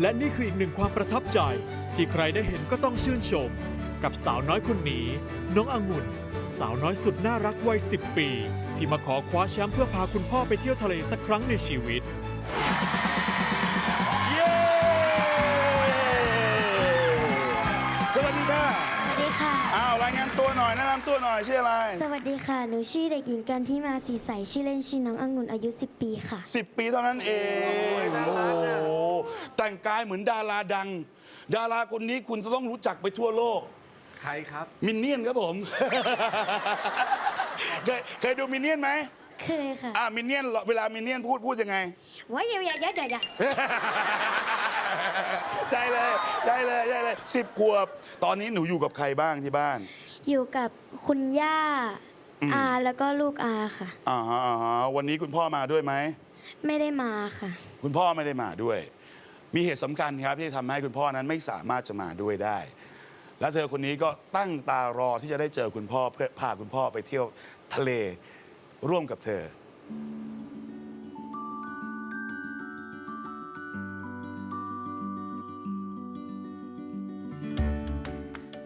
และนี่คืออีกหนึ่งความประทับใจ ที่ใครได้เห็นก็ต้องชื่นชม กับสาวน้อยคนนี้ น้ององุ่น สาวน้อยสุดน่ารักวัย 10 ปี ที่มาขอคว้าแชมป์เพื่อพาคุณพ่อไปเที่ยวทะเลสักครั้งในชีวิต เย้สวัสดีค่ะสวัสดีค่ะ อ้าวรายงานตัวหน่อยแนะนำตัวหน่อยชื่ออะไร สวัสดีค่ะ หนูชื่อเด็กหญิงกันที่มาสีใส ชื่อเล่นชื่อน้ององุ่นอายุ 10 ปีค่ะ 10 ปีเท่านั้นเอง โอ้โห แต่งกายเหมือนดาราดัง ดาราคนนี้คุณจะต้องรู้จักไปทั่วโลก ใครครับ มินเนี่ยนครับผม เคยเคยดูมินเนี่ยนไหมเคยค่ะอ่ามินเนี่ยนเวลามินเนี่ยนพูดพูดยังไง ว่าเยาวยาย่าย่าได้เลยได้เลยได้เลยสิบขวบ ตอนนี้หนูอยู่กับใครบ้างที่บ้าน อยู่กับคุณย่าอืม อาแล้วก็ลูกอาค่ะ อ่าฮะอ่าฮะวันนี้คุณพ่อมาด้วยไหม ไม่ได้มาค่ะ คุณพ่อไม่ได้มาด้วย มีเหตุสำคัญครับที่ทำให้คุณพ่อนั้นไม่สามารถจะมาด้วยได้ และเธอคนนี้ก็ตั้งตารอที่จะได้เจอคุณพ่อเพื่อพาคุณพ่อไปเที่ยวทะเลร่วมกับเธอ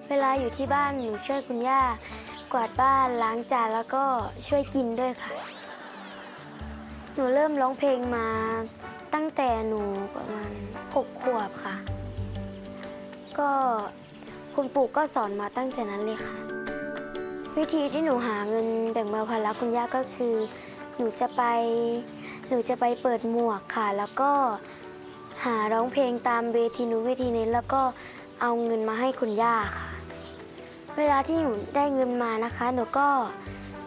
เวลาอยู่ที่บ้านหนูช่วยคุณย่า กวาดบ้านล้างจานแล้วก็ช่วยกินด้วยค่ะ หนูเริ่มร้องเพลงมาตั้งแต่หนูประมาณ หกขวบค่ะ ก็คุณปู่ก็สอนมาตั้งแต่นั้นเลยค่ะ วิธีที่หนูหาเงินแบ่งเบาภาระคุณย่าก็คือ หนูจะไปหนูจะไปเปิดหมวกค่ะ แล้วก็หาร้องเพลงตามเวทีนู้นเวทีนี้แล้วก็เอาเงินมาให้คุณย่าค่ะ เวลาที่หนูได้เงินมานะคะ หนูก็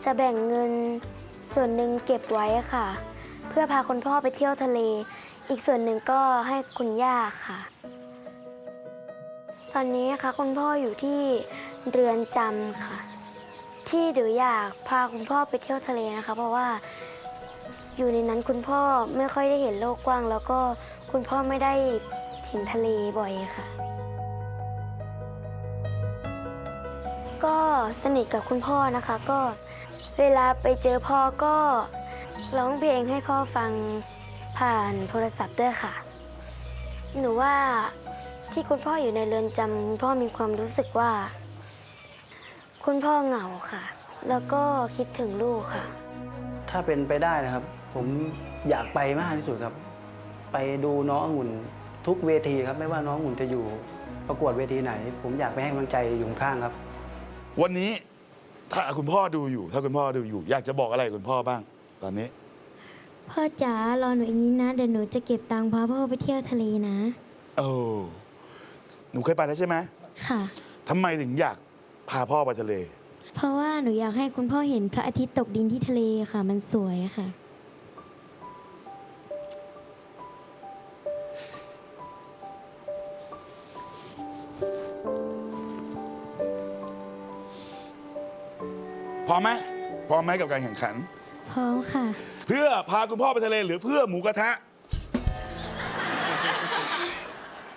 จะแบ่งเงินส่วนหนึ่งเก็บไว้ค่ะ เพื่อพาคุณพ่อไปเที่ยวทะเล อีกส่วนหนึ่งก็ให้คุณย่าค่ะ ตอนนี้นะคะคุณพ่ออยู่ที่เรือนจำค่ะ ที่เดี๋ยวอยากพาคุณพ่อไปเที่ยวทะเลนะคะ เพราะว่าอยู่ในนั้นคุณพ่อไม่ค่อยได้เห็นโลกกว้าง แล้วก็คุณพ่อไม่ได้เห็นทะเลบ่อยค่ะ ก็สนิทกับคุณพ่อนะคะ ก็เวลาไปเจอพ่อก็ร้องเพลงให้พ่อฟัง ผ่านโทรศัพท์ด้วยค่ะ หนูว่าที่คุณพ่ออยู่ในเรือนจำคุณพ่อมีความรู้สึกว่า คุณพ่อเหงาค่ะ แล้วก็คิดถึงลูกค่ะ ถ้าเป็นไปได้นะครับ ผมอยากไปมากที่สุดครับ ไปดูน้ององุ่นทุกเวทีครับ ไม่ว่าน้ององุ่นจะอยู่ประกวดเวทีไหน ผมอยากไปให้กำลังใจอยู่ข้างๆครับ วันนี้ถ้าคุณพ่อดูอยู่ ถ้าคุณพ่อดูอยู่ อยากจะบอกอะไรกับคุณพ่อบ้าง ตอนนี้ พ่อจ๋ารอหนูอีกนิดนะ เดี๋ยวหนูจะเก็บตังค์พาพ่อไปเที่ยวทะเลนะโอ้หนูเคยไปแล้วใช่ไหมค่ะ ทำไมถึงอยากพาพ่อไปทะเล เพราะว่าหนูอยากให้คุณพ่อเห็นพระอาทิตย์ตกดินที่ทะเลค่ะ มันสวยค่ะพร้อมไหมพร้อมไหมกับการแข่งขัน พร้อมค่ะ เพื่อพาคุณพ่อไปทะเลหรือเพื่อหมูกระทะ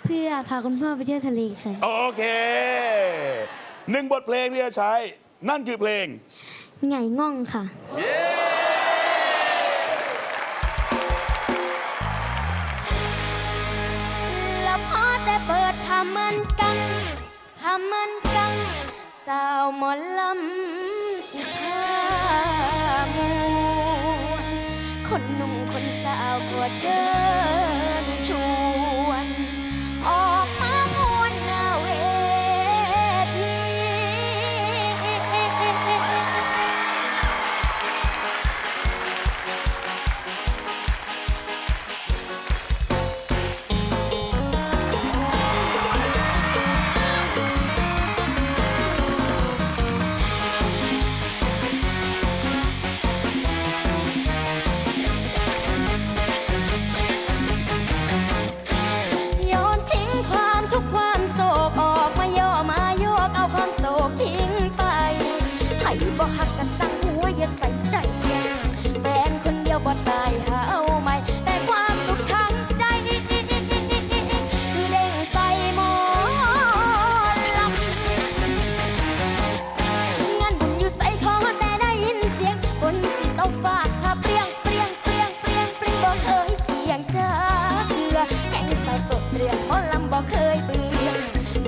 เพื่อพาคุณพ่อไปเที่ยวทะเลค่ะ โอเคหนึ่งบทเพลงที่จะใช้ นั่นคือเพลง ไงง่องค่ะ แล้วพอแต่เปิดพามันกังพามันกัง สาวหมอลำสิพาม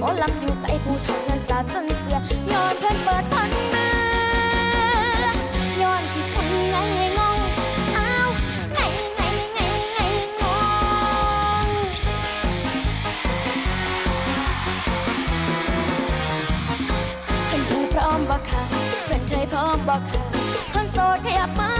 บ่ลำอยู่ใส่ผู้เฒ่าสันสาสันเสียย้อนเพื่นเปิดพันมือย้อนที่ฝุ่นไงงงอ้าวไงไงไงไงงงเพื่นเคยพร้อมบอกค่ะเพื่นเคยพร้อมบอกค่ะคนโสดขยับมา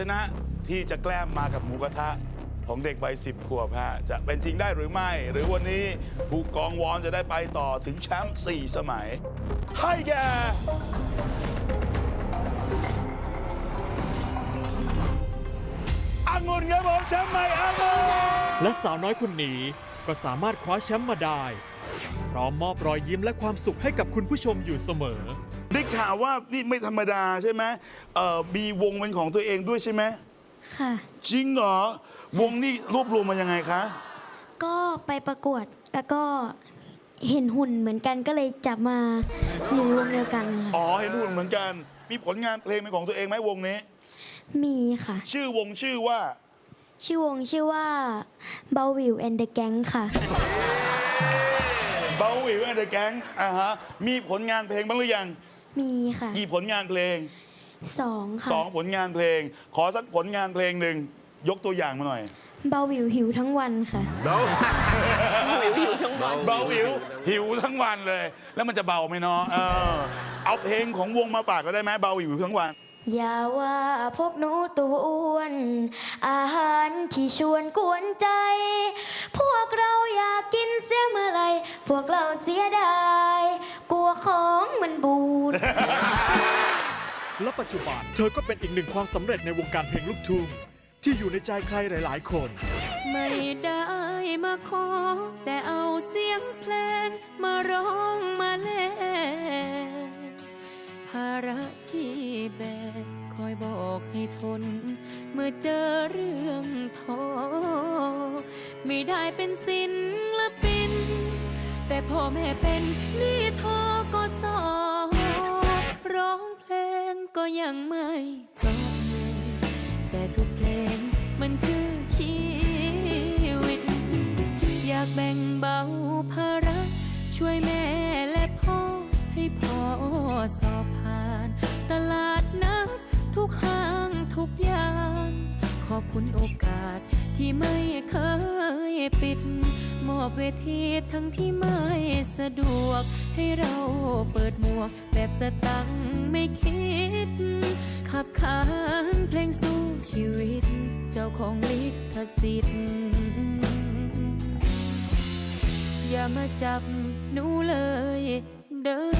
ชนะที่จะแกล้มมากับหมูกระทะของเด็กวัยสิบขวบฮะจะเป็นจริงได้หรือไม่ หรือวันนี้ผู้กองวอนจะได้ไปต่อถึงแชมป์4สมัย ให้แก่อางุนครับผมแชมป์ใหม่อางุนและสาวน้อยคนนี้ก็สามารถคว้าแชมป์มาได้ พร้อมมอบรอยยิ้มและความสุขให้กับคุณผู้ชมอยู่เสมอ ได้ข่าวว่านี่ไม่ธรรมดาใช่ไหมเอ่อมีวงเป็นของตัวเองด้วยใช่ไหมค่ะ จริงเหรอ วงนี่รวบรวมมายังไงคะ ก็ไปประกวดแล้วก็เห็นหุ่นเหมือนกันก็เลยจับมาอยู่ในวงเดียวกันค่ะอ๋อเห็นหุ่นเหมือนกัน มีผลงานเพลงเป็นของตัวเองไหมวงนี้ มีค่ะ ชื่อวงชื่อว่า ชื่อวงชื่อว่าเบลวิวแอนเดอะแก๊งค่ะ เบาวิวแอนเดอร์แก๊งอ่าฮะ มีผลงานเพลงบ้างหรือยัง มีค่ะกี่ผลงานเพลงสองค่ะสองผลงานเพลง ขอสักผลงานเพลงหนึ่งยกตัวอย่างมาหน่อย เบลวิวหิวทั้งวันค่ะ เบาวิวหิวทั้งวันเลย แล้วมันจะเบาไหมเนาะเออเอาเพลงของวงมาฝากก็ได้ไหมเบาวิวทั้งวันอย่าว่าพวกหนูตัวอ้วน อาหารที่ชวนกวนใจ และปัจจุบัน เธอก็เป็นอีกหนึ่งความสำเร็จในวงการเพลงลูกทุ่งที่อยู่ในใจใครหลาย ๆ คน ไม่ได้มาขอ แต่เอาเสียงเพลง มาร้องมาเล่นภาระที่แบกคอยบอกให้ทน เมื่อเจอเรื่องท้อไม่ได้เป็นศิลปิน แต่พ่อแม่เป็นนี่ังไม่เพราะเลยแต่ทุกเพลงมันคือชีวิต อยากแบ่งเบาภาระ ช่วยแม่และพ่อ ให้พ่อสอบผ่าน ตลาดนัดทุกห้างทุกอย่างขอบคุณโอกาสที่ไม่เคยปิด มอบเวทีทั้งที่ไม่สะดวก ให้เราเปิดหมวกแบบสตังไม่คิด ขับขานเพลงสู้ชีวิต เจ้าของลิขสิทธิ์ อย่ามาจับหนูเลยเด้อ